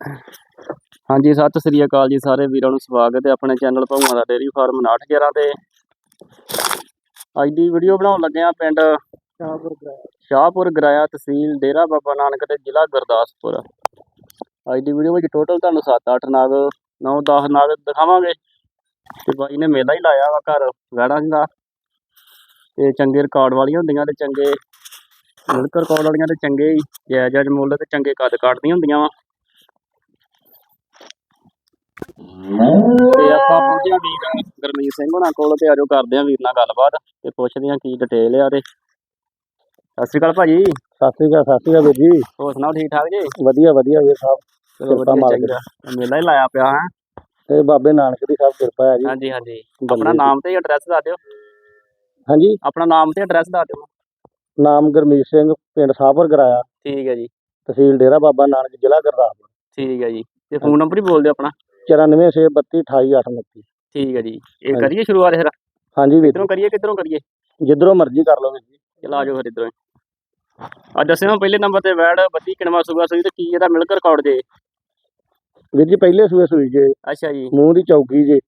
ਹਾਂਜੀ ਸਤਿ ਸ੍ਰੀ ਅਕਾਲ ਜੀ ਸਾਰੇ ਵੀਰਾਂ ਨੂੰ ਸਵਾਗਤ ਹੈ ਆਪਣੇ ਚੈਨਲ ਭਗਵਾਨ ਦਾ ਡੇਰੀ ਫਾਰਮ 911 ਤੇ। ਅੱਜ ਦੀ ਵੀਡੀਓ ਬਣਾਉਣ ਲੱਗੇ ਆ ਪਿੰਡ ਸ਼ਾਹਪੁਰ ਗ੍ਰਾਮ। ਸ਼ਾਹਪੁਰ ਗਰਾਇਆ ਤਹਿਸੀਲ ਡੇਰਾ ਬਾਬਾ ਨਾਨਕ ਤੇ ਜ਼ਿਲ੍ਹਾ ਗੁਰਦਾਸਪੁਰ। ਅੱਜ ਦੀ ਵੀਡੀਓ ਵਿੱਚ ਟੋਟਲ ਤੁਹਾਨੂੰ 7-8 ਨਾਗ 9-10 ਨਾਗ ਦਿਖਾਵਾਂਗੇ। ਤੇ ਬਾਈ ਨੇ ਮੇਲਾ ਹੀ ਲਾਇਆ ਵਾ ਘਰ ਵੈੜਾਂ ਦਾ। ਤੇ ਚੰਗੇ ਰਿਕਾਰਡ ਵਾਲੀਆਂ ਹੁੰਦੀਆਂ ਤੇ ਚੰਗੇ ਮਿਲਕ ਰਿਕਾਰਡ ਵਾਲੀਆਂ ਤੇ ਚੰਗੇ ਹੀ ਜਾਇਜ਼ ਮੁੱਲ ਤੇ ਚੰਗੇ ਕੱਦ ਕਾਟਦੀਆਂ ਹੁੰਦੀਆਂ ਵਾ। ਤੇ ਆਪਾਂ ਪਹੁੰਚੇ ਹਾਂ। ਵੀਰ ਗੁਰਮੀਤ ਸਿੰਘ ਹੋਣਾ ਕੋਲ ਤੇ ਆਜੋ ਕਰਦੇ ਆ ਵੀਰ ਨਾਲ ਗੱਲਬਾਤ ਤੇ ਪੁੱਛਦੇ ਆ ਕੀ ਡਿਟੇਲ ਆ ਤੇ। ਸਤਿ ਸ਼੍ਰੀ ਅਕਾਲ ਭਾਜੀ। ਸਤਿ ਸ੍ਰੀ ਅਕਾਲ ਸਤਿ ਸ੍ਰੀ ਅਕਾਲ ਵੀਰ ਜੀ। ਹੋਰ ਸੁਣਾਓ ਠੀਕ ਠਾਕ ਜੀ? ਵਧੀਆ ਵਧੀਆ ਵੀਰ ਸਾਹਿਬ। ਚਲੋ ਕਿਰਪਾ ਵਧੀਆ ਮਾਲਕ ਚਾਹੀਦਾ ਮੇਲਾ ਹੀ ਲਾਇਆ ਪਿਆ ਹੈ? ਤੇ ਬਾਬੇ ਨਾਨਕ ਦੀ ਸਭ ਕਿਰਪਾ ਹੈ ਜੀ। ਹਾਂਜੀ ਹਾਂਜੀ। ਆਪਣਾ ਦੀ। ਨਾਮ ਤੇ ਐਡਰੈਸ ਦੱਸ ਦਿਓ। ਹਾਂਜੀ? ਆਪਣਾ ਨਾਮ ਤੇ ਐਡਰੈਸ ਦੱਸ ਦਿਓ। ਨਾਮ ਗੁਰਮੀਤ ਸਿੰਘ ਪਿੰਡ ਸਾਹਪੁਰ ਗਰਾਇਆ। ਠੀਕ ਹੈ ਜੀ। ਤਹਿਸੀਲ ਡੇਰਾ ਬਾਬਾ ਨਾਨਕ ਜ਼ਿਲ੍ਹਾ ਗੁਰਦਾਸਪੁਰ। ਠੀਕ ਹੈ ਜੀ। ਤੇ ਫੋਨ ਨੰਬਰ ਹੀ ਬੋਲ ਦਿਓ ਆਪਣਾ। 9462288829 ਠੀਕ ਹੈ ਜੀ। ਇਹ। ਕਰੀਏ ਸ਼ੁਰੂਆਤ ਫਿਰ? ਹਾਂਜੀ ਵੀਰ ਕਿੱਧਰੋਂ ਕਰੀਏ ਕਿੱਧਰੋਂ ਕਰੀਏ? ਜਿੱਧਰੋਂ ਮਰਜ਼ੀ ਕਰ ਲਓ ਵੀਰ ਜੀ। ਚਲ ਆਜੋ ਫਿਰ ਇਧਰੋਂ। ਅੱਜ ਦੱਸਿਓ ਪਹਿਲੇ ਨੰਬਰ ਤੇ ਵੈੜ ਬੱਤੀ ਕਿਣਵਾ ਸੂਗਾ ਸੂਈ ਤੇ ਕੀ ਇਹਦਾ ਮਿਲਕ ਰਿਕਾਰਡ ਜੇ। ਵੀਰ ਜੀ ਪਹਿਲੇ ਸੂਏ ਸੂਈ ਜੇ। ਅੱਛਾ ਜੀ। ਮੂੰਹ ਦੀ ਚੌਕੀ ਜੇ।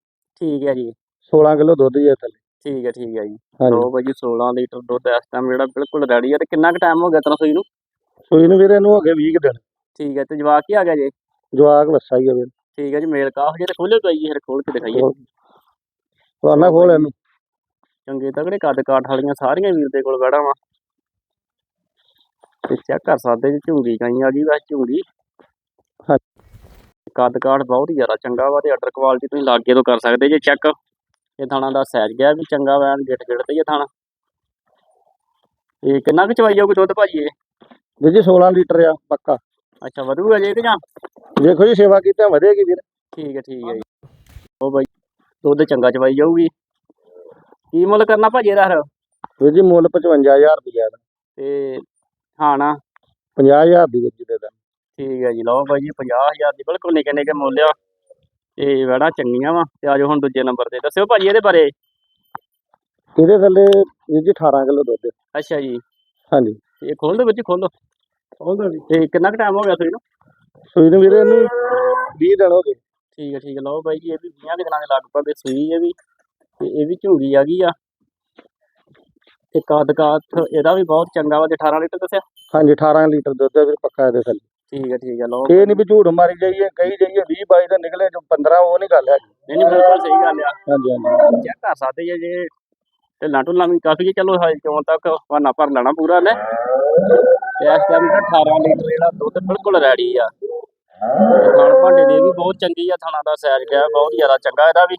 ਠੀਕ ਹੈ ਜੀ। 16 ਕਿਲੋ ਦੁੱਧ ਜੇ ਥੱਲੇ ਠੀਕ ਹੈ ਠੀਕ ਹੈ ਜੀ। ਲੋ ਭਾਜੀ 16 ਲੀਟਰ ਦੁੱਧ ਇਸ ਟਾਈਮ ਜਿਹੜਾ ਬਿਲਕੁਲ ਰੈਡੀ ਹੈ ਤੇ ਕਿੰਨਾ ਕੁ ਟਾਈਮ ਹੋ ਗਿਆ ਤੈਨੂੰ ਸੂਈ ਨੂੰ? ਸੂਈ ਨੂੰ ਵੀਰ ਇਹਨੂੰ ਹੋ ਗਏ 20 ਕੁ ਦਿਨ। ਠੀਕ ਹੈ ਤੇ ਜਵਾਕ ਹੀ ਆ ਗਿਆ ਜੇ? ਜਵਾਕ ਵੱਸਾ ਹੀ ਆ ਵੀਰ। ਠੀਕ ਹੈ ਜੀ ਮੇਲ ਕਾਫ ਜੇ ਤੇ ਖੋਲੇ ਪਈ ਫਿਰ ਖੋਲ ਕੇ ਦਿਖਾਈਏ। ਤੁਹਾਨਾ ਖੋਲ ਇਹਨੂੰ ਚੰਗੇ ਤਗੜੇ ਕੱਦ ਕਾਠ ਵਾਲੀਆਂ ਸਾਰੀਆਂ ਵੀਰ ਦੇ ਕੋਲ ਵੜਾ ਵਾ। ਤੇ ਚੈੱਕ ਕਰ ਸਕਦੇ ਜੀ ਝੁੰਗੀ ਗਾਈ ਆ ਗਈ ਵੈਸੇ ਝੁੰਗੀ। ਕੱਦ ਕਾਠ ਬਹੁਤ ਹੀ ਜ਼ਿਆਦਾ ਚੰਗਾ ਵਾ ਤੇ ਆਰਡਰ ਕੁਆਲਿਟੀ ਤੁਸੀਂ ਲਾਗੇ ਤੋਂ ਕਰ ਸਕਦੇ ਜੇ ਚੈੱਕ। ਇਹ ਥਾਣਾ ਦਾ ਸਾਈਜ਼ ਗਿਆ ਵੀ ਚੰਗਾ ਵੈਨ ਗਿੱਟ ਗਿੱਟ ਤੇ ਇਹ ਥਾਣਾ। ਇਹ ਕਿੰਨਾ ਕੁ ਚਵਾਈ ਜਾਊਗੀ ਦੁੱਧ ਭਾਜੀ ਇਹ? ਵੀਰ ਜੀ 16 ਲੀਟਰ ਆ ਪੱਕਾ। ਅੱਛਾ ਵਧੂਗਾ ਜੇ ਕਿ ਜਾਂ? ਦੇਖੋ ਜੀ ਸੇਵਾ ਕੀਤੀ ਵਧੇਗੀ ਵੀਰ। ਠੀਕ ਹੈ ਠੀਕ ਹੈ ਜੀ। ਉਹ ਬਾਈ ਦੁੱਧ ਚੰਗਾ ਚਵਾਈ ਜਾਊਗੀ। ਕੀ ਮੁੱਲ ਕਰਨਾ ਭਾਜੀ ਇਹਦਾ ਫਿਰ? ਵੀਰ ਜੀ ਮੁੱਲ 55000 ਰੁਪਇਆ ਦਾ। ਤੇ ਹਾਂ ਨਾ? 50000 ਦੀ ਜੀ ਦੇ ਦਾਂ। ਠੀਕ ਹੈ ਜੀ ਲਓ ਬਾਈ ਜੀ 50000 ਦੀ ਬਿਲਕੁਲ ਨਿੱਕੇ ਨਿੱਕੇ ਮੁੱਲ ਆ। ਤੇ ਵੜਾ ਚੰਗੀਆਂ ਵਾ। ਤੇ ਆਜੋ ਹੁਣ ਦੂਜੇ ਨੰਬਰ ਤੇ। ਦੱਸਿਓ ਭਾਜੀ ਇਹਦੇ ਬਾਰੇ। ਇਹਦੇ ਥੱਲੇ ਵੀਰ ਜੀ 18 ਕਿਲੋ ਦੁੱਧ। ਅੱਛਾ ਜੀ। ਹਾਂਜੀ। ਇਹ ਖੋਲ ਦੋ ਵਿੱਚ ਖੋਲ ਦੋ। ਖੋਲ ਦੋ ਵੀ ਤੇ ਕਿੰਨਾ ਕੁ ਟਾਈਮ ਹੋ ਗਿਆ ਸੂਈ ਨੂੰ? ਸੂਈ ਨੂੰ ਵੀਰੇ ਇਹਨੂੰ 20 ਦਿਨ ਹੋ ਗਏ। ਠੀਕ ਹੈ ਠੀਕ ਹੈ ਲਓ ਬਾਈ ਜੀ ਇਹ ਵੀ 20 ਕੁ ਦਿਨਾਂ ਦੇ ਲਗਭਗ ਸੂਈ ਹੈ ਵੀ ਤੇ ਇਹ ਵੀ ਝੂਰੀ ਆ ਗਈ ਆ। ਤੇ ਕੱਦ ਕਾਠ ਇਹਦਾ ਵੀ ਬਹੁਤ ਚੰਗਾ ਵਾ ਤੇ 18 ਲੀਟਰ ਦੱਸਿਆ। ਹਾਂਜੀ 18 ਲੀਟਰ ਦੁੱਧ ਹੈ ਵੀਰ ਪੱਕਾ ਇਹਦੇ ਥੱਲੇ। ਠੀਕ ਹੈ ਠੀਕ ਹੈ ਲਓ ਇਹ ਨਹੀਂ ਵੀ ਝੂਠ ਮਾਰੀ ਜਾਈਏ ਕਹੀ ਜਾਈਏ 20 22 ਦਾ ਨਿਕਲੇ ਜੋ 15 ਉਹ ਨਹੀਂ ਗੱਲ ਹੈ ਨਹੀਂ ਨਹੀਂ ਬਿਲਕੁਲ ਸਹੀ ਗੱਲ ਆ। ਹਾਂਜੀ ਹਾਂਜੀ। ਚੈੱਕ ਕਰ ਸਕਦੇ ਜੇ ਜੇ ਢਿੱਲਾਂ ਢੁੱਲਾਂ ਵੀ ਕਾਫੀ ਚਲੋ ਹਾਲੇ ਚੋਂ ਤੱਕ ਬਹਾਨਾ ਭਰ ਲੈਣਾ ਪੂਰਾ ਨੇ ਤੇ ਇਸ ਟਾਈਮ ਦਾ 18 ਲੀਟਰ ਜਿਹੜਾ ਦੁੱਧ ਬਿਲਕੁਲ ਰੈਡੀ ਆ। ਖਾਣ ਭਾਂਡੇ ਦੀ ਵੀ ਬਹੁਤ ਚੰਗੀ ਆ ਥਾਣਾ ਦਾ ਸਾਈਜ਼ ਗਿਆ ਬਹੁਤ ਜ਼ਿਆਦਾ ਚੰਗਾ ਇਹਦਾ ਵੀ।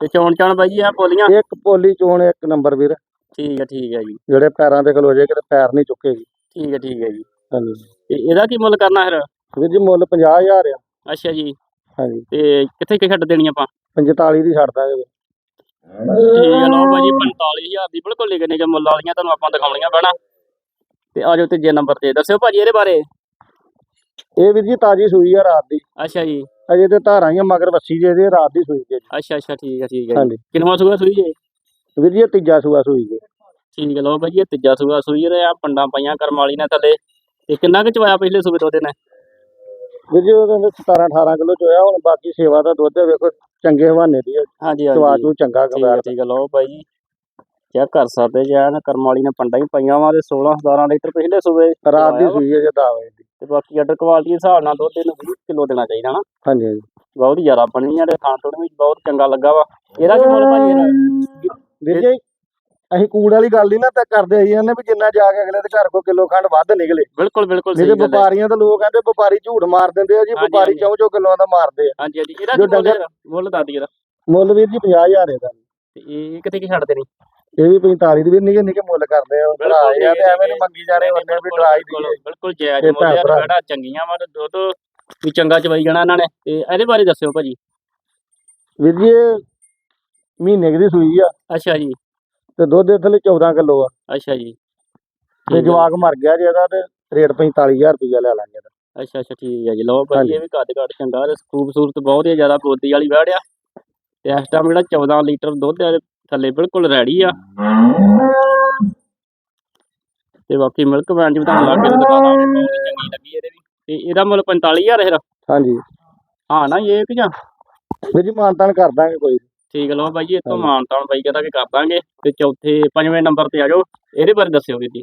ਤੇ ਚੋਣ ਚਾਣ ਬਾਈ ਜੀ ਆ ਬੋਲੀਆਂ ਇੱਕ ਪੋਲੀ ਚੋਣ ਇੱਕ ਨੰਬਰ ਵੀਰ। ਠੀਕ ਹੈ ਠੀਕ ਹੈ ਜੀ। ਜਿਹੜੇ ਪੈਰਾਂ ਤੇ ਖਲੋ ਜਾਏ ਕਿਤੇ ਪੈਰ ਨਹੀਂ ਚੁੱਕੇਗੀ ਠੀਕ ਹੈ ਠੀਕ ਹੈ ਜੀ। ਹਾਂਜੀ। ਤੇ ਇਹਦਾ ਕੀ ਮੁੱਲ ਕਰਨਾ ਫਿਰ? ਵੀਰ ਜੀ ਮੁੱਲ 50000 ਆ। ਅੱਛਾ ਜੀ। ਹਾਂਜੀ। ਤੇ ਕਿੱਥੇ ਕਿ ਛੱਡ ਦੇਣੀ ਆਪਾਂ? 45 ਦੀ ਛੱਡ ਦਾਂਗੇ। ਠੀਕ ਹੈ ਲਓ ਭਾਜੀ 45000 ਦੀ ਬਿਲਕੁਲ ਨਿੱਕੇ ਨਿੱਕੇ ਮੁੱਲ ਵਾਲੀਆਂ ਤੁਹਾਨੂੰ ਆਪਾਂ ਦਿਖਾਉਣੀਆਂ ਪੈਣਾ। ਤੇ ਆਜੋ ਤੀਜੇ ਨੰਬਰ ਤੇ। ਦੱਸਿਓ ਭਾਜੀ ਇਹਦੇ ਬਾਰੇ। ਇਹ ਵੀਰ ਜੀ ਤਾਜੀ ਸੂਈ ਆ ਰਾਤ ਦੀ। ਅੱਛਾ ਜੀ। ਅਜੇ ਤੇ ਧਾਰਾਂ ਹੀ ਆ ਮਗਰ ਵੱਸੀ ਜੇ ਇਹਦੀ ਰਾਤ ਦੀ ਸੂਈ ਜੇ। ਅੱਛਾ ਅੱਛਾ ਠੀਕ ਹੈ ਠੀਕ ਹੈ ਹਾਂਜੀ। ਕਿੰਨਵਾਂ ਸੂਆ ਸੂਈ ਜੇ? ਵੀਰ ਜੀ ਇਹ ਤੀਜਾ ਸੂਆ ਸੂਈ ਜੇ। ਠੀਕ ਹੈ ਲਓ ਭਾਜੀ ਇਹ ਤੀਜਾ ਸੂਆ ਸੂਈ ਰਿਹਾ ਪੰਡਾਂ ਪਾਈਆਂ ਕਰਮ ਵਾਲੀ ਨੇ ਥੱਲੇ। ਤੇ ਕਿੰਨਾ ਕੁ ਚਵਾਇਆ ਪਿਛਲੇ ਸੂਬੇ ਦੋ ਦਿਨ ਵੀਰ ਜੀ ਉਹ ਕਹਿੰਦੇ 17 18 ਕਿਲੋ ਚੋਇਆ ਹੁਣ ਬਾਕੀ ਸੇਵਾ ਦਾ ਦੁੱਧ ਵੇਖੋ ਚੰਗੇ ਹਵਾਨੇ ਦੀ ਹਾਂਜੀ ਹਾਂਜੀ। ਚੂ ਚੰਗਾ ਠੀਕ ਹੈ ਠੀਕ ਹੈ ਲਓ ਚੈੱਕ ਕਰ ਸਕਦੇ ਜੇ ਨਾ ਕਰਮ ਵਾਲੀ ਨੇ ਪੰਡਾਂ ਹੀ ਪਾਈਆਂ ਵਾ ਤੇ 16 17 ਲੀਟਰ ਪਿਛਲੇ ਸੂਬੇ ਰਾਤ ਦੀ। ਸੂਈ ਹੈ ਜੇ ਦਾਵੇ ਦੀ ਤੇ ਬਾਕੀ ਆਰਡਰ ਕੁਆਲਿਟੀ ਦੇ ਹਿਸਾਬ ਨਾਲ ਦੁੱਧ ਇਹਨੂੰ 20 ਕਿਲੋ ਦੇਣਾ ਚਾਹੀਦਾ ਨਾ। ਹਾਂਜੀ ਹਾਂਜੀ। ਬਹੁਤ ਜ਼ਿਆਦਾ ਬਣੀ ਆ ਤੇ ਖਾਣ ਤੋਂ ਵੀ ਬਹੁਤ ਚੰਗਾ ਲੱਗਾ ਵਾ। ਇਹਦਾ ਕੀ ਮੁੱਲ ਭਾਜੀ ਇਹਦਾ? ਵੀਰ ਜੀ ਅਸੀਂ ਕੂੜ ਵਾਲੀ ਗੱਲ ਨਹੀਂ ਨਾ ਤਾਂ ਕਰਦੇ ਆਈ ਜਾਂਦੇ ਵੀ ਜਿੰਨਾ ਜਾ ਕੇ ਅਗਲੇ ਦੇ ਘਰ ਕੋ ਕਿਲੋ ਖੰਡ ਵੱਧ ਨਿਕਲੇ। ਬਿਲਕੁਲ ਬਿਲਕੁਲ ਸਹੀ ਗੱਲ ਹੈ। ਵਪਾਰੀਆਂ ਤਾਂ ਲੋਕ ਕਹਿੰਦੇ ਵਪਾਰੀ ਝੂਠ ਮਾਰ ਦਿੰਦੇ ਆ ਜੀ ਵਪਾਰੀ। ਚੌਂ ਚੌਂ ਕਿਲੋਆਂ ਦਾ ਮਾਰਦੇ ਆ। ਹਾਂਜੀ ਹਾਂਜੀ। ਇਹਦਾ ਮੁੱਲ ਦੱਸ ਦੀ ਇਹਦਾ। ਮੁੱਲ ਵੀਰ ਜੀ 50000 ਇਹਦਾ। ਤੇ ਇਹ ਕਿਤੇ ਕੀ ਛੱਡਦੇ ਨਹੀਂ ਇਹ ਵੀ 45 ਦੀ ਵੀ ਨਿੱਕੇ ਨਿੱਕੇ ਮੁੱਲ ਕਰਦੇ ਆ ਭਰਾ ਆ ਤੇ ਐਵੇਂ ਨਹੀਂ ਮੰਗੀ ਜਾਣੇ ਉਹਨੇ ਵੀ ਡਰਾ ਹੀ ਬਿਲਕੁਲ ਜਾਇਜ਼ ਮੁੱਲ ਭਰਾ। ਬੜਾ ਚੰਗੀਆਂ ਵਾ ਤੇ ਦੁੱਧ ਵੀ ਚੰਗਾ ਚਵਾਈ ਜਾਣਾ ਇਹਨਾਂ ਨੇ ਤੇ ਇਹਦੇ ਬਾਰੇ ਦੱਸਿਓ ਭਾਜੀ ਵੀਰ ਜੀ ਮਹੀਨੇ ਦੀ ਸੂਈ ਆ ਅੱਛਾ ਜੀ ਤੇ ਦੁੱਧ ਦੇ ਥੱਲੇ 14 ਕਿਲੋ ਆ ਅੱਛਾ ਜੀ ਤੇ। ਜਵਾਕ ਮਰ ਗਿਆ ਜੀ ਇਹਦਾ ਤੇ ਰੇਟ 45000 ਰੁਪਇਆ ਲੈ ਲਾਂਗੇ ਇਹਦਾ। ਅੱਛਾ ਅੱਛਾ ਠੀਕ ਹੈ ਜੀ ਲਓ ਭਾਜੀ। ਇਹ ਵੀ ਕੱਦ ਕੱਦ ਚੰਗਾ ਤੇ ਖੂਬਸੂਰਤ ਬਹੁਤ ਹੀ ਜ਼ਿਆਦਾ ਬੋਦੀ ਵਾਲੀ ਵੜ ਆ ਤੇ ਇਸ ਟਾਈਮ ਜਿਹੜਾ 14 ਲੀਟਰ ਦੁੱਧ ਹੈ ਥੱਲੇ ਬਿਲਕੁਲ ਰੈਡੀ ਆ। ਤੇ ਬਾਕੀ ਮਿਲਕ ਵੈਨ ਜੀ ਵੀ ਤੁਹਾਨੂੰ ਲਾ ਕੇ ਦਿਖਾ ਦਾਂਗੇ ਬਹੁਤ ਹੀ ਚੰਗੀ ਲੱਗੀ ਇਹਦੇ ਵੀ ਤੇ ਇਹਦਾ ਮੁੱਲ 45000 ਹੈ ਹਾਂਜੀ। ਹਾਂ ਨਾ ਇਹ ਕਿ ਜਾਂ? ਵੀਰ ਜੀ ਮਾਨਤਾਨ ਕਰ ਦਾਂਗੇ ਕੋਈ। ਠੀਕ ਲਓ ਬਾਈ ਜੀ ਇਹ ਤੋਂ ਹਾਂਜੀ। ਮਾਨਤਾਨ ਬਾਈ ਕਹਿੰਦਾ ਕਿ ਕਰ ਦਾਂਗੇ। ਤੇ ਚੌਥੇ ਪੰਜਵੇਂ ਨੰਬਰ ਤੇ ਆ ਜਾਓ। ਇਹਦੇ ਬਾਰੇ ਦੱਸਿਓ ਵੀਰ ਜੀ।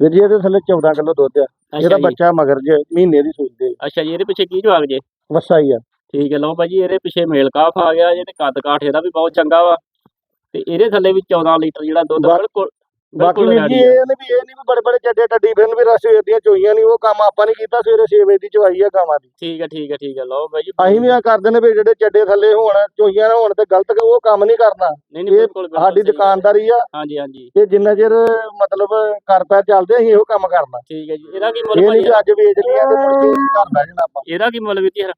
ਵੀਰ ਜੀ ਇਹਦੇ ਥੱਲੇ 14 ਕਿਲੋ ਦੁੱਧ ਆ। ਇਹਦਾ ਬੱਚਾ ਮਗਰ ਜੇ ਮਹੀਨੇ ਦੀ ਸੂਈ ਦੇ ਅੱਛਾ ਜੀ ਇਹਦੇ ਪਿੱਛੇ ਕੀ ਜਵਾਬ ਜੇ? ਵਸਾ ਹੀ ਆ। ਠੀਕ ਹੈ ਲਓ ਭਾਜੀ ਇਹਦੇ ਪਿੱਛੇ ਮੇਲ ਕਾਫ ਆ ਗਿਆ। ਜੇ ਤੇ ਕੱਦ ਕਾਠ ਇਹਦਾ ਵੀ ਬਹੁਤ ਚੰਗਾ ਵਾ। ਤੇ ਇਹਦੇ ਥੱਲੇ ਵੀ 14 ਲੀਟਰ ਜਿਹੜਾ ਦੁੱਧ ਬਾ- ਬਿਲਕੁਲ ਬਾਕੀ ਬਿਲਕੁਲ ਵੀਰ ਜੀ ready ਆ। ਇਹ ਨਹੀਂ ਵੀ ਇਹ ਨਹੀਂ ਵੀ ਬੜੇ ਬੜੇ ਚੱਡੇ ਟੱਡੀ ਫਿਰਨ ਵੀ ਰਸ ਦੀਆਂ ਚੋਈਆਂ ਨਹੀਂ ਉਹ ਕੰਮ ਆਪਾਂ ਨਹੀਂ ਕੀਤਾ ਸਵੇਰੇ 6 ਵਜੇ ਦੀ ਚਵਾਈ ਆ ਗਾਵਾਂ ਦੀ। ਠੀਕ ਹੈ ਠੀਕ ਹੈ ਠੀਕ ਹੈ ਲਓ ਭਾਜੀ ਅਸੀਂ ਵੀ ਆ ਕਰਦੇ ਨੇ ਵੀ ਜਿਹੜੇ ਚੱਡੇ ਥੱਲੇ ਹੋਣ ਚੋਈਆਂ ਨਾ ਹੋਣ ਤੇ ਗਲਤ ਉਹ ਕੰਮ ਨਹੀਂ ਕਰਨਾ। ਨਹੀਂ ਨਹੀਂ ਇਹ ਬਿਲਕੁਲ ਬਿਲਕੁਲ ਸਾਡੀ ਸਹੀ ਆ। ਦੁਕਾਨਦਾਰੀ ਆ। ਹਾਂਜੀ ਹਾਂਜੀ। ਇਹ ਜਿੰਨਾ ਚਿਰ ਮਤਲਬ ਕਰ ਪੈ ਚੱਲਦੇ ਅਸੀਂ ਇਹੋ ਕੰਮ ਕਰਨਾ। ਠੀਕ ਹੈ ਜੀ। ਇਹਦਾ ਕੀ ਇਹ ਮੁੱਲ ਨਹੀਂ ਭਾਜੀ ਕਿ ਅੱਜ ਵੇਚ ਲਿਆ ਤੇ ਮੁੜ ਕੇ ਘਰ ਬਹਿ ਜਾਣਾ ਆਪਾਂ। ਇਹਦਾ ਕੀ ਮੁੱਲ ਜੀ ਫਿਰ?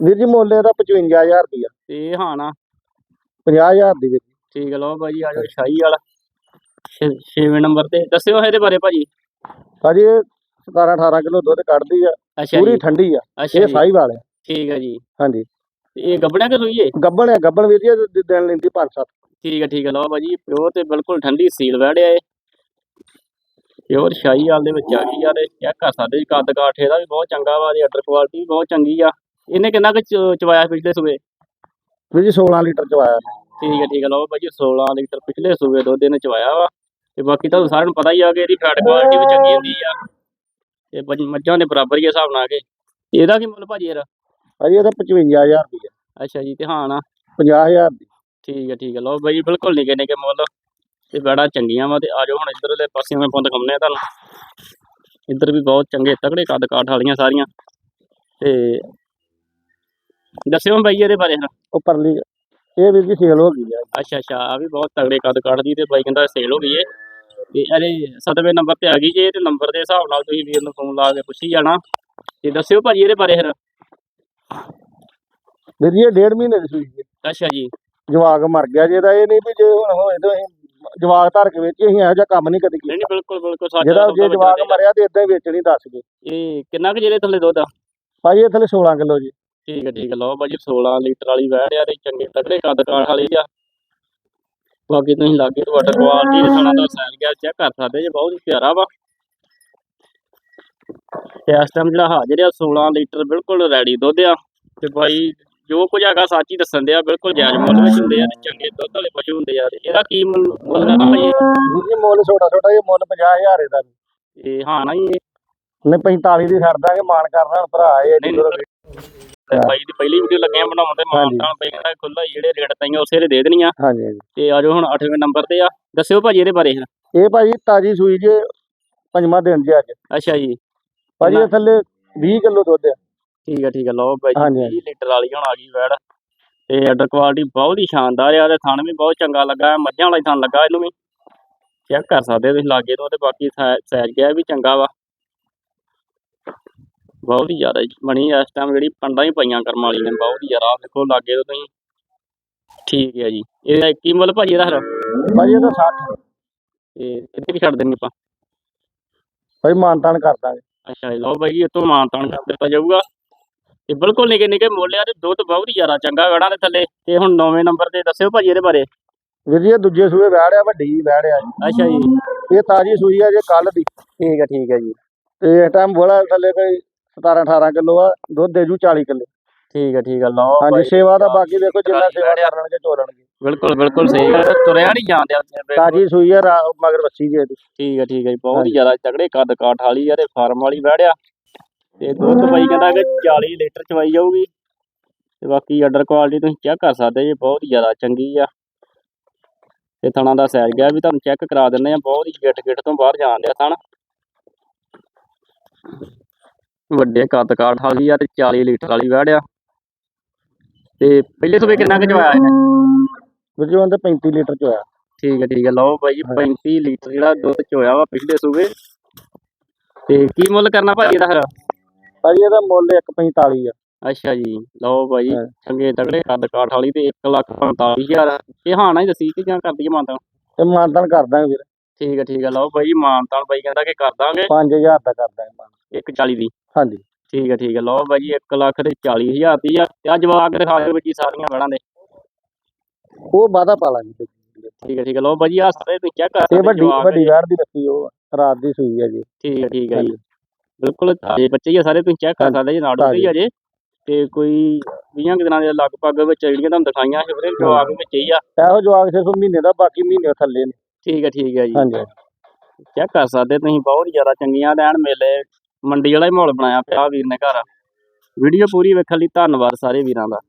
ਵੀਰ ਜੀ ਮੁੱਲ ਇਹਦਾ 55000 ਰੁਪਇਆ ਤੇ ਇਹ ਹਾਂ ਨਾ 50000 ਦੀ ਵੀਰ ਜੀ ਠੀਕ ਹੈ ਲਓ ਭਾਜੀ ਆ ਜਾਓ ਸ਼ਾਹੀ ਵਾਲਾ। 6ਵੇਂ ਨੰਬਰ ਤੇ। ਦੱਸਿਓ ਇਹਦੇ ਬਾਰੇ ਭਾਜੀ। ਭਾਜੀ ਇਹ 17 18 ਕਿਲੋ ਦੁੱਧ ਕੱਢਦੀ ਆ। ਅੱਛਾ ਪੂਰੀ ਠੰਡੀ ਆ। ਇਹ ਸਾਈ ਵਾਲੇ ਠੀਕ ਹੈ ਜੀ। ਹਾਂਜੀ। ਤੇ ਇਹ ਗੱਬਣਾ ਕਿ ਰੁਈਏ ਗੱਬਣ ਆ ਗੱਬਣ ਵੀਰ ਜੀ ਦਿਨ ਲੈਂਦੀ 5-7 ਠੀਕ ਹੈ ਠੀਕ ਹੈ ਲਓ ਭਾਜੀ ਪਿਓਰ ਤੇ ਬਿਲਕੁਲ ਠੰਡੀ ਸੀਲ ਵੜਿਆ ਏ। ਪਿਓਰ ਸ਼ਾਹੀ ਵਾਲ ਦੇ ਵਿੱਚ ਆ ਗਈ ਯਾਰ ਇਹ ਚੈੱਕ ਕਰ ਸਕਦੇ ਜੀ ਕੱਦ ਕਾਠ ਇਹਦਾ ਵੀ ਬਹੁਤ ਚੰਗਾ ਵਾ ਦੀ ਆਰਡਰ ਕੁਆਲਿਟੀ ਵੀ ਬਹੁਤ ਚੰਗੀ ਆ। ਇਹਨੇ ਕਿੰਨਾ ਕੁ ਚਵਾਇਆ ਪਿਛਲੇ ਸੂਏ? ਵੀਰ ਜੀ 16 ਲੀਟਰ ਚਵਾਇਆ। ਠੀਕ ਹੈ ਠੀਕ ਹੈ ਲਓ ਭਾਜੀ 16 ਲੀਟਰ ਪਿਛਲੇ ਸੂਏ ਦੁੱਧ ਇਹਨੇ ਚਵਾਇਆ ਵਾ। ਤੇ ਬਾਕੀ ਤੁਹਾਨੂੰ ਸਾਰਿਆਂ ਨੂੰ ਪਤਾ ਹੀ ਆ ਕਿ ਇਹਦੀ ਫੈਟ ਕੁਆਲਿਟੀ ਵੀ ਚੰਗੀ ਹੁੰਦੀ ਆ। ਤੇ ਭਾਜੀ ਮੱਝਾਂ ਦੇ ਬਰਾਬਰ ਹੀ ਹਿਸਾਬ ਨਾਲ ਕੇ। ਇਹਦਾ ਕੀ ਮੁੱਲ ਭਾਜੀ ਇਹਦਾ? ਭਾਜੀ ਇਹਦਾ 55000 ਰੁਪਇਆ ਅੱਛਾ ਜੀ ਤੇ ਹਾਂ ਨਾ। 50000 ਦੀ। ਠੀਕ ਹੈ ਠੀਕ ਹੈ ਲਓ ਬਾਈ ਬਿਲਕੁਲ ਨਿੱਕੇ ਨਿੱਕੇ ਮੁੱਲ। ਤੇ ਬੜਾ ਚੰਗੀਆਂ ਵਾ ਤੇ ਆ ਜਾਓ ਹੁਣ ਇੱਧਰਲੇ ਪਾਸੇ ਮੈਂ ਪੁੰਦ ਕੰਮਨੇ ਤੁਹਾਨੂੰ। ਇੱਧਰ ਵੀ ਬਹੁਤ ਚੰਗੇ ਤਗੜੇ ਕੱਦ ਕਾਠ ਵਾਲੀਆਂ ਸਾਰੀਆਂ। ਤੇ ਦੱਸਿਓ ਬਾਈ ਇਹਦੇ ਬਾਰੇ ਫਿਰ। ਉਹ ਪਰਲੀ ਇਹ ਵੀਰ ਜੀ ਸੇਲ ਹੋ ਗਈ ਆ। ਅੱਛਾ ਅੱਛਾ ਆ ਵੀ ਬਹੁਤ ਤਗੜੇ ਕੱਦ ਕਾਠ ਦੀ ਤੇ ਬਾਈ ਕਹਿੰਦਾ ਸੇਲ ਹੋ ਗਈ ਏ। ਤੇ ਇਹਦੇ ਸਤਵੇਂ ਨੰਬਰ ਤੇ ਆ ਗਈ ਜੇ ਤੇ ਨੰਬਰ ਦੇ ਹਿਸਾਬ ਨਾਲ ਤੁਸੀਂ ਵੀਰ ਨੂੰ ਫੋਨ ਲਾ ਕੇ ਪੁੱਛੀ ਜਾਣਾ। ਤੇ ਦੱਸਿਓ ਭਾਜੀ ਇਹਦੇ ਬਾਰੇ ਫਿਰ। ਵੀਰ ਜੀ ਇਹ ਡੇਢ ਮਹੀਨੇ ਦੀ ਸੂਈ ਜੀ ਅੱਛਾ ਜੀ। ਜਵਾਕ ਮਰ ਗਿਆ ਜੇ ਤਾਂ ਇਹ ਨਹੀਂ ਵੀ ਜੇ ਹੁਣ ਹੋਏ ਤਾਂ ਅਸੀਂ ਜਵਾਕ ਧਰ ਕੇ ਵੇਚੀ ਅਸੀਂ ਇਹੋ ਜਿਹਾ ਕੰਮ ਨਹੀਂ ਕਦੀ ਨਹੀਂ ਕੀਤਾ। ਨਹੀਂ ਬਿਲਕੁਲ ਬਿਲਕੁਲ ਸਾਡਾ ਜਿਹੜਾ ਜੇ ਜਵਾਕ। ਮਰਿਆ ਤੇ ਇਦਾਂ ਹੀ ਵੇਚਣੀ ਦੱਸ ਗਏ ਇਹ ਕਿੰਨਾ ਕੁ ਜਿਹੜੇ ਥੱਲੇ ਦੁੱਧ ਆ? ਭਾਜੀ ਇਹ ਥੱਲੇ 16 ਕਿਲੋ ਜੀ। ਠੀਕ ਹੈ ਠੀਕ ਹੈ। ਲਓ ਭਾਜੀ 16 ਲੀਟਰ ਵਾਲੀ ਵੈੜ ਆ ਤੇ ਚੰਗੇ ਤਕੜੇ ਕੱਦ ਕਾਠ ਵਾਲੀ ਆ। ਬਾਕੀ ਤੁਸੀਂ ਲਾਗੇ ਵਾਟਰ ਕੁਆਲਿਟੀ ਦੇ ਸਣਾ ਦਾ ਸੈਲ ਗਿਆ ਚੈੱਕ ਕਰ ਸਕਦੇ ਜੇ ਬਹੁਤ ਹੀ ਪਿਆਰਾ ਵਾ। ਤੇ ਇਸ ਟਾਈਮ ਜਿਹੜਾ ਹਾਜ਼ਰ ਆ 16 ਲੀਟਰ ਬਿਲਕੁਲ ਰੈਡੀ ਦੁੱਧ ਆ। ਤੇ ਭਾਈ ਜੋ ਕੁਝ ਹੈਗਾ ਸੱਚ ਹੀ ਦੱਸਣ ਦੇ ਆ ਬਿਲਕੁਲ ਜਾਇਜ਼ ਮੁੱਲ ਵਿੱਚ ਹੁੰਦੇ ਆ ਤੇ ਚੰਗੇ ਦੁੱਧ ਵਾਲੇ ਪਸ਼ੂ ਹੁੰਦੇ ਆ। ਤੇ ਇਹਦਾ ਕੀ ਮੁੱਲ ਮੁੱਲ ਕਰਨਾ ਭਾਈ ਜੀ ਮੁੱਲ ਛੋਟਾ ਛੋਟਾ ਇਹ ਮੁੱਲ 50000 ਇਹਦਾ ਵੀ। ਇਹ ਹਾਂ ਨਾ ਜੀ ਇਹ। ਨਹੀਂ 45 ਦੀ ਛੱਡ ਦਾਂਗੇ ਮਾਨ ਕਰਨਾ ਭਰਾ ਇਹ। ਤੇ ਭਾਈ ਦੀ ਪਹਿਲੀ ਵੀਡੀਓ ਲੱਗੇ ਆ ਬਣਾਉਣ ਤੇ ਹਾਂਜੀ। ਮਾਨਤਾਨ ਪਈ ਕਹਿੰਦਾ ਖੁੱਲਾ ਜਿਹੜੇ ਰੇਟ ਤਾਈਆਂ ਉਸੇ ਰੇ ਦੇ ਦੇਣੀਆਂ। ਹਾਂਜੀ ਹਾਂਜੀ। ਤੇ ਆਜੋ ਹੁਣ 8ਵੇਂ ਨੰਬਰ ਤੇ ਆ। ਦੱਸਿਓ ਭਾਜੀ ਇਹਦੇ ਬਾਰੇ। ਇਹ ਭਾਜੀ ਤਾਜੀ ਸੂਈ ਜੇ ਪੰਜਵਾਂ ਦਿਨ ਜੀ ਅੱਜ। ਅੱਛਾ ਜੀ। ਭਾਜੀ ਇਹ ਥੱਲੇ 20 ਕਿਲੋ ਦੁੱਧ ਆ। ਠੀਕ ਹੈ ਠੀਕ ਹੈ ਲਓ ਭਾਈ ਹਾਂਜੀ, 20 ਲੀਟਰ ਵਾਲੀ ਹੁਣ ਆ ਗਈ ਵੈੜ। ਤੇ ਆਰਡਰ ਕੁਆਲਿਟੀ ਬਹੁਤ ਹੀ ਸ਼ਾਨਦਾਰ ਆ ਤੇ ਥਣ ਵੀ ਬਹੁਤ ਚੰਗਾ ਲੱਗਾ ਮੱਝਾਂ ਵਾਲਾ ਥਣ ਲੱਗਾ ਇਹਨੂੰ ਵੀ। ਚੈੱਕ ਕਰ ਸਕਦੇ ਤੁਸੀਂ ਲਾਗੇ ਤੋਂ ਤੇ ਬਾਕੀ ਸਾਈਜ਼ ਗਿਆ ਵੀ ਚੰਗਾ ਵਾ। ਬਹੁਤ ਹੀ ਜ਼ਿਆਦਾ ਬਣੀ ਇਸ ਟਾਈਮ ਜਿਹੜੀ ਪੰਡਾਂ ਹੀ ਪਈਆਂ ਕਰਮ ਵਾਲੀ ਨੇ ਬਹੁਤ ਹੀ ਜ਼ਿਆਦਾ। ਦੇਖੋ ਲਾਗੇ ਤੋਂ ਤੁਸੀਂ। ਠੀਕ ਹੈ ਜੀ। ਇਹਦਾ ਕੀ ਮੁੱਲ ਭਾਜੀ ਇਹਦਾ ਫਿਰ? ਭਾਜੀ ਇਹਦਾ 60 ਤੇ ਇੱਥੇ ਵੀ ਛੱਡ ਦੇਣੀ ਆਪਾਂ? ਭਾਜੀ ਮਾਨਤਾਨ ਕਰ ਦਾਂਗੇ। ਅੱਛਾ ਲਓ ਬਾਈ ਜੀ ਇਤੋਂ ਮਾਨਤਾਨ ਕਰ ਦਿੱਤਾ ਜਾਊਗਾ। ਤੇ ਬਿਲਕੁਲ ਨਿੱਕੇ ਨਿੱਕੇ ਮੁੱਲ ਆ ਤੇ ਦੁੱਧ ਬਹੁਤ ਹੀ ਜ਼ਿਆਦਾ ਚੰਗਾ ਵੜਾ ਦੇ ਥੱਲੇ। ਤੇ ਹੁਣ ਨੌਵੇਂ ਨੰਬਰ ਤੇ ਦੱਸਿਓ ਭਾਜੀ ਇਹਦੇ ਬਾਰੇ। ਵੀਰ ਜੀ ਇਹ ਦੂਜੇ ਸੂਏ ਵਹਿੜਿਆ ਵੱਡੀ ਵਹਿੜਿਆ ਜੀ। ਅੱਛਾ ਜੀ। ਇਹ ਤਾਜੀ ਸੂਈ ਆ ਜੇ ਕੱਲ ਦੀ। ਠੀਕ ਹੈ ਠੀਕ ਹੈ ਜੀ। ਤੇ ਇਸ ਟਾਈਮ ਬੋਲਾ ਥੱਲੇ ਕੋਈ 17 18 ਕਿਲੋ ਆ ਦੁੱਧ ਦੇ ਜੂ 40 ਕਿਲੋ। ਠੀਕ ਹੈ ਠੀਕ ਹੈ ਲਓ ਹਾਂਜੀ ਸੇਵਾ ਦਾ ਬਾਕੀ ਦੇਖੋ ਜਿੰਨਾ ਸੇਵਾ। ਕਰਨਗੇ ਚੋਰਨਗੇ ਬਿਲਕੁਲ ਬਿਲਕੁਲ ਸਹੀ ਹੈ ਤੁਰਿਆ ਨਹੀਂ ਜਾਂਦੇ ਉੱਥੇ ਤਾਜੀ ਸੂਈ ਆ ਮਗਰ ਵੱਛੀ ਜੇ ਠੀਕ ਹੈ ਠੀਕ ਹੈ ਬਹੁਤ। ਜ਼ਿਆਦਾ ਤਗੜੇ ਕੱਦ ਕਾਠ ਵਾਲੀ ਆ ਤੇ ਫਾਰਮ ਵਾਲੀ ਵੜਿਆ ਤੇ ਦੁੱਧ ਬਾਈ ਕਹਿੰਦਾ ਕਿ 40 ਲੀਟਰ ਚਵਾਈ ਜਾਊਗੀ। ਤੇ ਬਾਕੀ ਆਰਡਰ ਕੁਆਲਿਟੀ ਤੁਸੀਂ ਚੈੱਕ ਕਰ ਸਕਦੇ ਜੀ ਬਹੁਤ ਹੀ ਜ਼ਿਆਦਾ ਚੰਗੀ ਆ। ਤੇ ਥਣਾ ਦਾ ਸਾਈਜ਼ ਗਿਆ ਵੀ ਤੁਹਾਨੂੰ ਚੈੱਕ ਕਰਾ ਦਿੰਦੇ ਆ ਬਹੁਤ ਹੀ ਗਿੱਟ ਗਿੱਟ ਤੋਂ ਬਾਹਰ ਜਾਣ ਡਿਆ ਥਣ। ਵੱਡੇ ਕੱਦ ਕਾਠ ਵਾਲੀ ਆ ਤੇ 40 ਲੀਟਰ ਵਾਲੀ ਵੜਿਆ ਤੇ ਪਹਿਲੇ ਸੂਬੇ ਕਿੰਨਾ ਕੁ ਚਵਾਇਆ ਇਹਨੇ? ਵੀਰ ਜੀ ਉਹਦੇ 35 ਲੀਟਰ ਚ ਹੋਇਆ ਠੀਕ ਹੈ ਠੀਕ ਹੈ ਲਓ ਜੀ 35 ਲੀਟਰ ਜਿਹੜਾ ਦੁੱਧ ਚੋਇਆ ਵਾ ਪਿਛਲੇ ਸੂਬੇ। ਤੇ ਕੀ ਮੁੱਲ ਕਰਨਾ ਭਾਜੀ ਇਹਦਾ ਫਿਰ? ਭਾਜੀ ਇਹਦਾ ਮੁੱਲ 145 ਆ। ਅੱਛਾ ਜੀ। ਲਓ ਹਾਂ। ਚੰਗੇ ਤਗੜੇ ਕੱਦ ਕਾਠ ਵਾਲੀ ਤੇ 1 ਲੱਖ 45000 ਇਹ ਹਾਂ ਨਾ ਹੀ ਦੱਸੀ ਕਿ ਜਾਂ ਕਰਦੀ ਮਾਨਤਾਨ? ਤੇ ਮਾਨਤਾਨ ਕਰ ਦਾਂਗੇ ਵੀਰ। ਠੀਕ ਹੈ ਠੀਕ ਹੈ ਲਓ ਬਾਈ ਮਾਨਤਾਨ ਬਾਈ ਕਹਿੰਦਾ ਕਿ ਕਰ ਦਾਂਗੇ। 5000 ਦਾ ਕਰ ਦਾਂਗੇ 140 ਦੀ ਹਾਂਜੀ। ਠੀਕ ਹੈ ਠੀਕ ਹੈ ਲਓ ਬਾਈ ਜੀ 1 ਲੱਖ ਤੇ 40000 ਦੀ ਆ ਤੇ ਅੱਜ ਜਵਾਕ ਦਿਖਾ ਦਿਓ ਵਿੱਚ ਹੀ ਸਾਰੀਆਂ ਵੜਾਂ ਦੇ। ਉਹ ਵਾਦਾ ਪਾ ਲਾਂਗੇ ਠੀਕ ਹੈ ਠੀਕ ਹੈ ਲਓ ਬਾਈ ਜੀ ਆ ਸਾਰੇ ਤੁਸੀਂ ਚੈੱਕ ਕਰ ਇਹ ਸਕਦੇ ਵੱਡੀ ਜਵਾਕ ਵੱਡੀ ਵੈੜ ਦੀ ਰੱਖੀ ਉਹ ਰਾਤ ਦੀ ਸੂਈ ਆ ਜੀ। ਠੀਕ ਹੈ ਠੀਕ ਹੈ ਜੀ। ਬਿਲਕੁਲ ਤਾਜ਼ੇ ਬੱਚੇ ਹੀ ਆ ਸਾਰੇ ਤੁਸੀਂ ਚੈੱਕ ਕਰ ਸਕਦੇ ਜੀ ਨਾੜੂ ਤੇ ਹੀ ਤਾਜ਼ੇ। ਅਜੇ ਤੇ ਕੋਈ 20 ਕੁ ਦਿਨਾਂ ਦੇ ਲਗਭਗ ਵਿੱਚ ਜਿਹੜੀਆਂ ਤੁਹਾਨੂੰ ਦਿਖਾਈਆਂ ਸੀ ਵੀਰੇ ਜਵਾਕ ਵਿੱਚ ਹੀ ਆ। ਇਹੋ ਜਵਾਕ ਸਿਰਫ ਮਹੀਨੇ ਦਾ ਬਾਕੀ ਮਹੀਨੇ ਥੱਲੇ ਨੇ। ਠੀਕ ਹੈ ਠੀਕ ਹੈ ਜੀ। ਹਾਂਜੀ। ਚੈੱਕ ਕਰ ਸਕਦੇ ਤੁਸੀਂ ਬਹੁਤ ਜ਼ਿਆਦਾ ਚੰਗੀਆਂ ਲੈਣ ਮੇਲੇ। ਮੰਡੀ ਵਾਲਾ ਹੀ ਮਾਹੌਲ ਬਣਾਇਆ ਪਿਆ ਵੀਰ ਨੇ ਘਰ। ਵੀਡੀਓ ਪੂਰੀ ਵੇਖਣ ਲਈ ਧੰਨਵਾਦ ਸਾਰੇ ਵੀਰਾਂ ਦਾ।